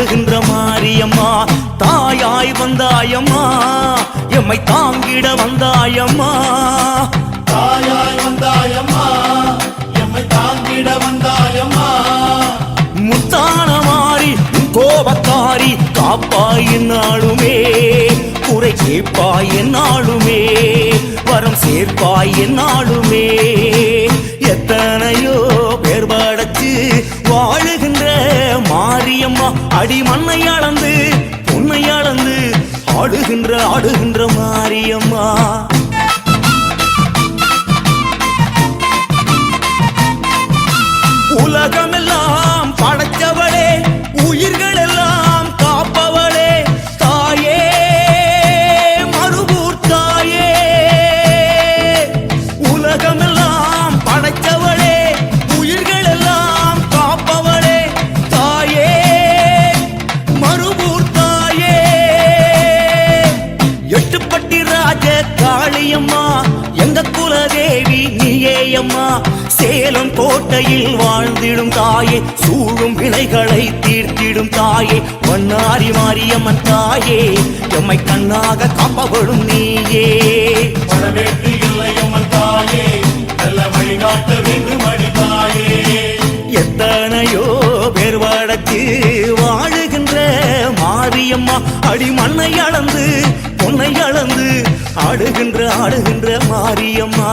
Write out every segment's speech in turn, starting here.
ஆடுகின்ற மாரியம்மா. தாயாய் வந்தாயம்மா. எம்மை தாங்கிட வந்தாயம்மா. தாயாய் வந்தாயம்மா. எம்மை தாங்கிட வந்தாயம்மா. முத்தான மாறி கோபக்காரி காப்பாய் என்னாலுமே குறை கேட்பாய் என்னாலுமே வரம் சேர்ப்பாய் என்னாலுமே அடி மண்ணை அளந்து பொன்னை அளந்து ஆடுகின்ற ஆடுகின்ற மாரியம்மா. நீயே அம்மா சேலம் கோட்டையில் வாழ்ந்திடும் தாயே சூழும் வினைகளை தீர்த்திடும் தாயே வண்ணாரி மாரியம்மன் தாயே எம்மை கண்ணாக காப்பவளும் நீயே. எத்தனையோ பேர் வடக்கு வாழுகின்ற மாரியம்மா அடி மண்ணை அளந்து பொன்னை அளந்து ஆடுகின்ற ஆடுகின்ற மாரியம்மா.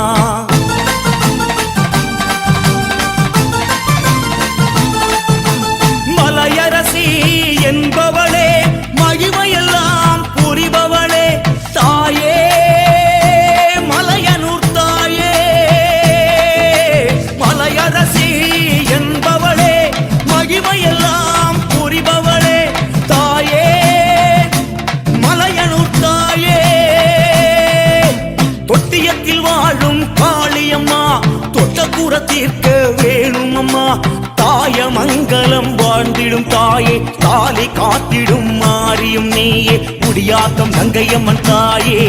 குடியாக்கம் கங்கையம்மன் தாயே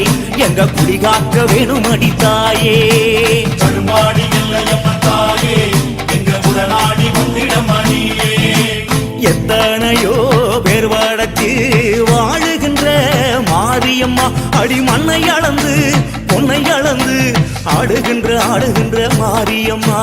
எங்க குடிகாக்க வேணும் அடி தாயே. கருமாடி இல்லை அம்மன் தாயே எங்க உடனாடி வந்திட மணியே எத்தனையோ பேர் வடக்கு வாழுகின்ற மாரியம்மா அடி மண்ணை அளந்து பொன்னை அளந்து ஆடுகின்ற ஆடுகின்ற மாரியம்மா.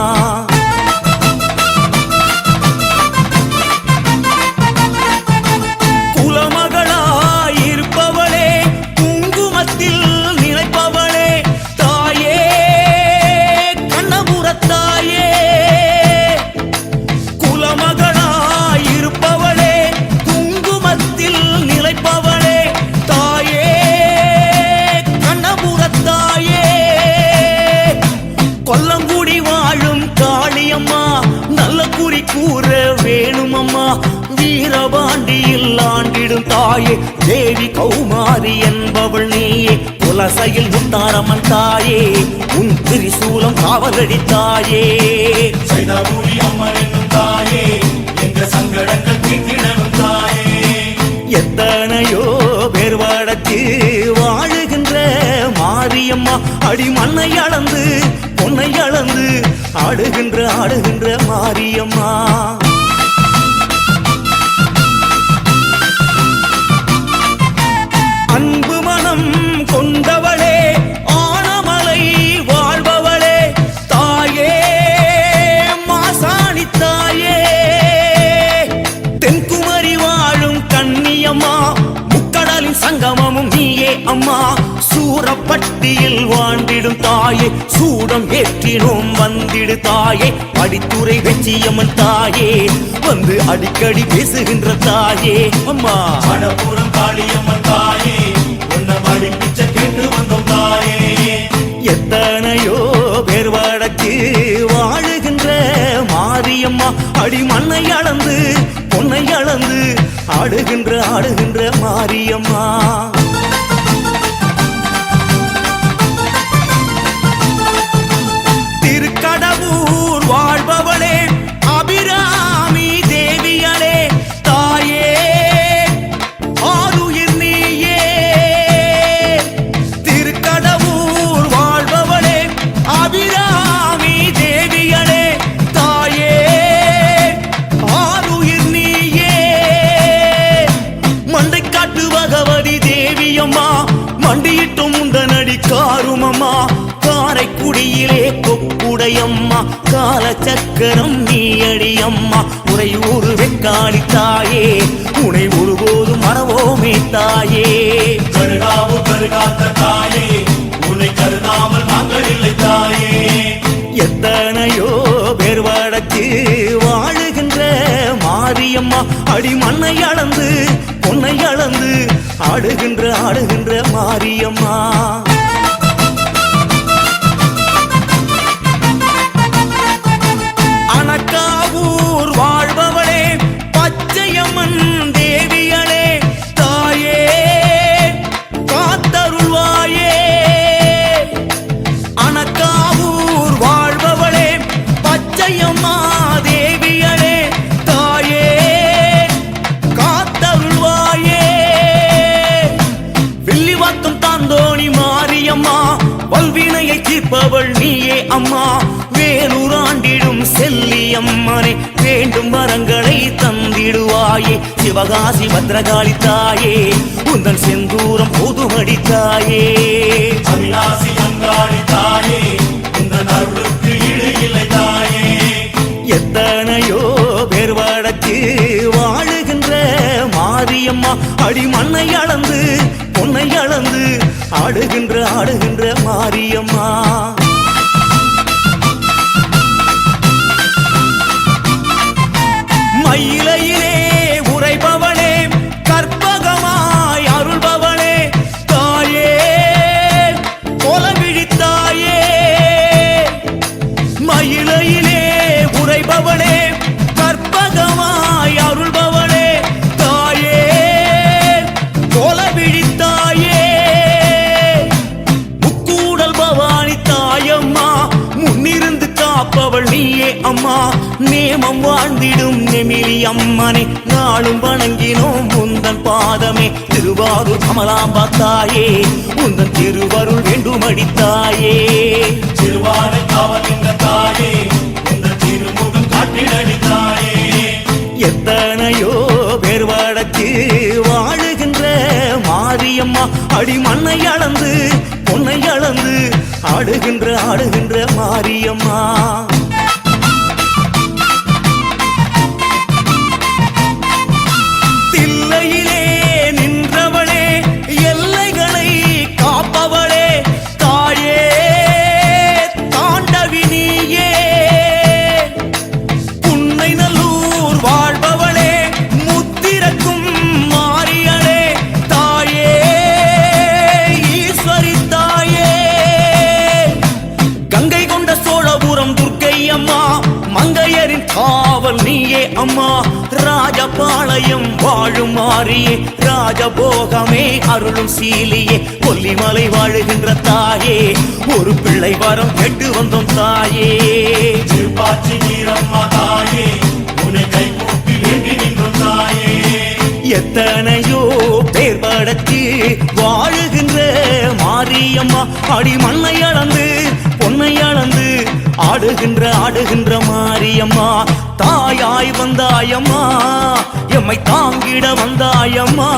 தாயே தேவி கௌமாரி என்பவள் நீயே. குலசையில் முத்தாரம்மன் தாயே உன் திரிசூலம் காவலடி தாயே. சைதாபுரி அம்மன் என்னும் தாயே எங்க சங்கடங்கள் தீர்த்திடணும் தாயே. எத்தனையோ பேர் வடக்கு வாழுகின்ற மாரியம்மா அடி மண்ணை அளந்து பொன்னை அளந்து ஆடுகின்ற ஆடுகின்ற மாரியம்மா. சங்கமமும் நீயே அம்மா. சூரப்பட்டியில் வாழ்ந்திடும் தாயே. சூடம் ஏற்றினோம் வந்திடு தாயே. படித்துறை வெச்சியம்மன் தாயே. வந்து அடிக்கடி பேசுகின்ற தாயே. அம்மா. மணப்புறம் காளியம்மன் தாயே. உன்னை மடி கேட்டு வந்தோம் தாயே. எத்தனையோ பேர் வடக்கு வாழுகின்ற மாரியம்மா. அடி மண்ணை அளந்து பொன்னை அளந்து ஆடுகின்ற ஆடுகின்ற மாரியம்மா. காத்த தாயே உன்னை கருதாமல் நாங்கள் இல்லை தாயே. எத்தனையோ பேர் வடக்கு வாழுகின்ற மாரியம்மா அடி மண்ணை அளந்து பொன்னை அளந்து ஆடுகின்ற ஆடுகின்ற மாரியம்மா. சிவகாசி பத்ரகாளி தாயே உந்தன் செந்தூரம் பொதுமடி தாயே அவிநாசி அங்காடி தாயே இந்த அருளுக்கு ஈடு இல்லை தாயே எத்தனையோ பேர் வடக்கு வாழுகின்ற மாரியம்மா அடி மண்ணை அளந்து பொன்னை அளந்து ஆடுகின்ற ஆடுகின்ற மாரியம்மா. திருவாரூர் கமலாம்பா தாயே உந்தன் திருவருள் வேண்டுமடி தாயே திருவானை காவலிங்க தாயே இந்த திருமுகம் காட்டிடடி தாயே எத்தனையோ பேர் வடக்கு வாழுகின்ற மாரியம்மா அடி மண்ணை அளந்து பொன்னை அளந்து ஆடுகின்ற ஆடுகின்ற மாரியம்மா. ராஜபோகமே அருளும் சீலியே கொல்லிமலை வாழுகின்ற தாயே ஒரு பிள்ளை வரம் கேட்டு வந்தோம் தாயே. திருப்பாச்சி வீரம்மா தாயே உன்னை கை கூப்பி வேண்டி நின்றோம் தாயே. எத்தனையோ பேர் படத்து வாழுகின்ற மாரியம்மா அடி மண்ணை அளந்து பொன்னை அளந்து ஆடுகின்ற ஆடுகின்ற மாரியம்மா தாயாய் வந்தாயம்மா எம்மை தாங்கிட வந்தாயம்மா.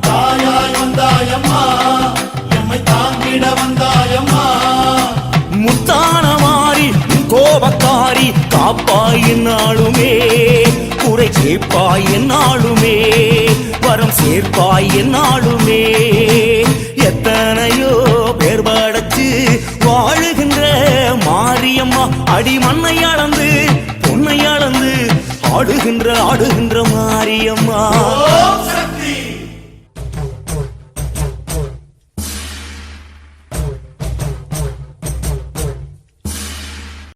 தாயாய் வந்தாயம்மா எம்மை தாங்கிட வந்தாயம்மா. முத்தான மாறி கோபக்காரி காப்பாய் என்னாலுமே குறை கேட்பாய் என்னாலுமே வரம் சேர்ப்பாய் என்னாலுமே. அடி மண்ணை அளந்து பொன்னை அளந்து ஆடுகின்ற ஆடுகின்ற மாரியம்மா.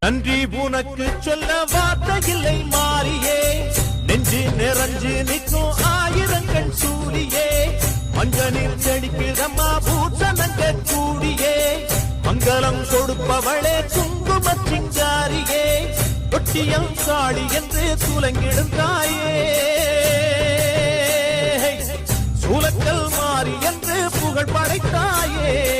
நன்றி உனக்கு சொல்ல வார்த்தை இல்லை. தொட்டியம் சாடி என்று துலங்கிடும் தாயே. சூலக்கல் மாறி என்று புகழ் படைத்தாயே.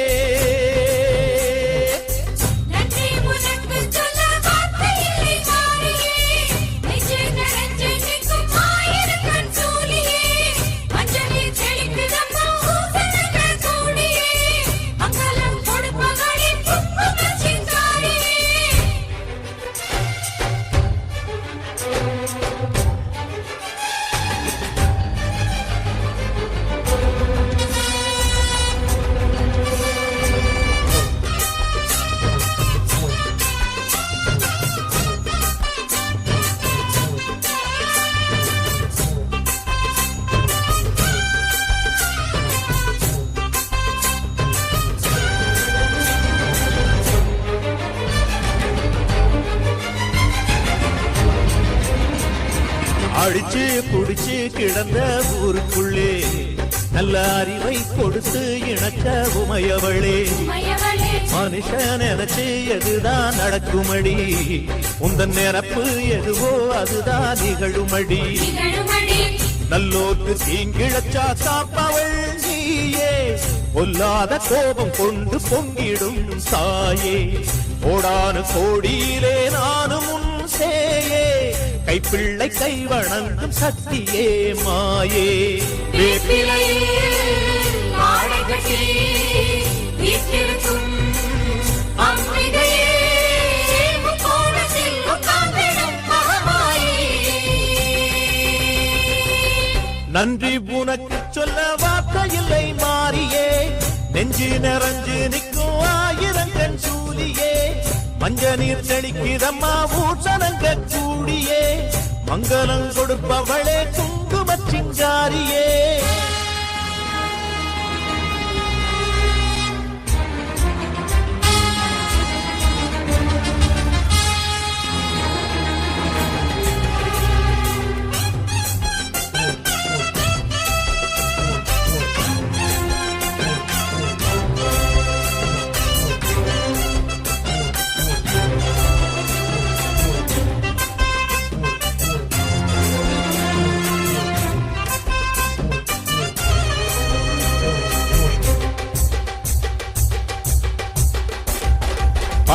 குடிச்சு கிடந்த ஊருக்குள்ளே நல்ல அறிவை கொடுத்து இணக்க உமையவளே. மயவளே மனுஷன் நினைச்சு எதுதான் நடக்குமடி? உந்தன் நினப்பு எதுவோ அதுதான் நிகழுமடி. நல்லோர்க்கு தீங்கிழச்சா காப்பவள் நீயே. பொல்லாத கோபம் கொண்டு பொங்கிடும் தாயே. கோடானு கோடியிலே நானும் சேயே கைப்பிள்ளை கை வணங்கும் சக்தியே மாயே. நன்றி உனக்கு சொல்ல வார்த்தை இல்லை மாறியே. நெஞ்சு நிறைஞ்சு நிற்கும் ஆயிரங்கன் சூலியே மஞ்ச நீர் தெளிக்கிறம்மா ஊசனங்க கூடியே. மங்களம் கொடுப்பவளே குங்குமச்சிங்காரியே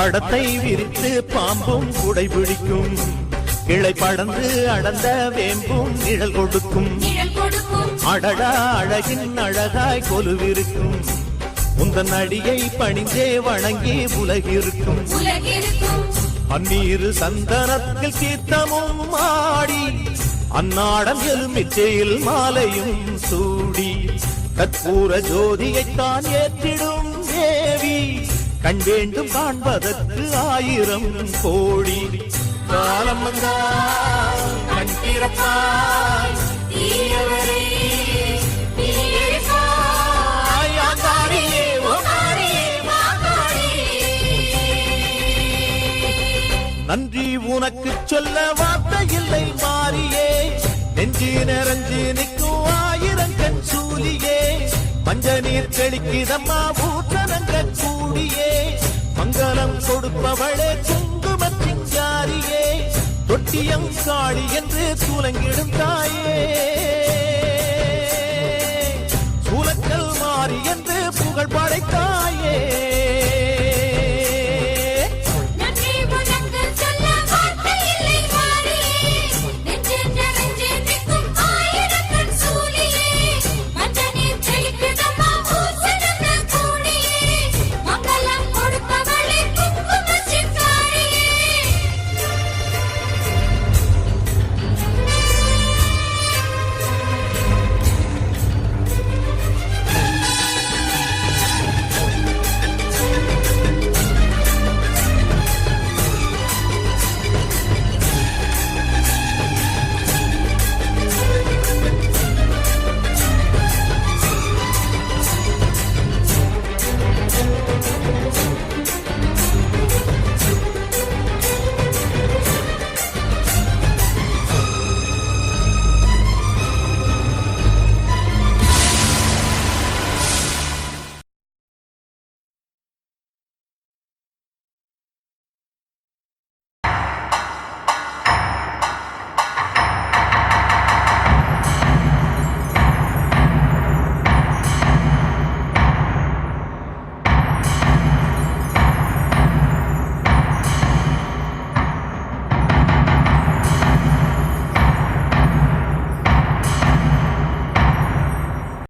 படத்தை விரித்து பாம்பும் குடை பிடிக்கும். கிளை படந்து அடர்ந்த வேம்பும் நிழல் கொடுக்கும். அடடா அழகின் அழகாய் கொலுவிருக்கும். உந்தன் அடியை பணிந்தே வணங்கி உலகிருக்கும். பன்னீரு சந்தனத்தில் கீர்த்தமும் ஆடி அன்னாடம் எலுமிச்சையில் மாலையும் சூடி. கற்பூர ஜோதியைத்தான் ஏற்றிடும் கண் வேண்டும் காண்பதற்கு ஆயிரம் கோடி. காலம் வந்தால் கண் திறப்பாய். தீயவரே நன்றி உனக்கு சொல்ல வார்த்தை இல்லை மாறியே. நெஞ்சு நிறைஞ்சு நிற்கும் ஆயிரம் கண் சூலியே மஞ்ச நீர் தெளிக்கிதம்மா ஊற்றனங்க கூடியே. மங்களம் கொடுப்பவளே குங்குமச் தொட்டியம் காளி என்று சூலங்கிடும் தாயே. சூலக்கல் மாறி என்று புகழ் படைத்தாயே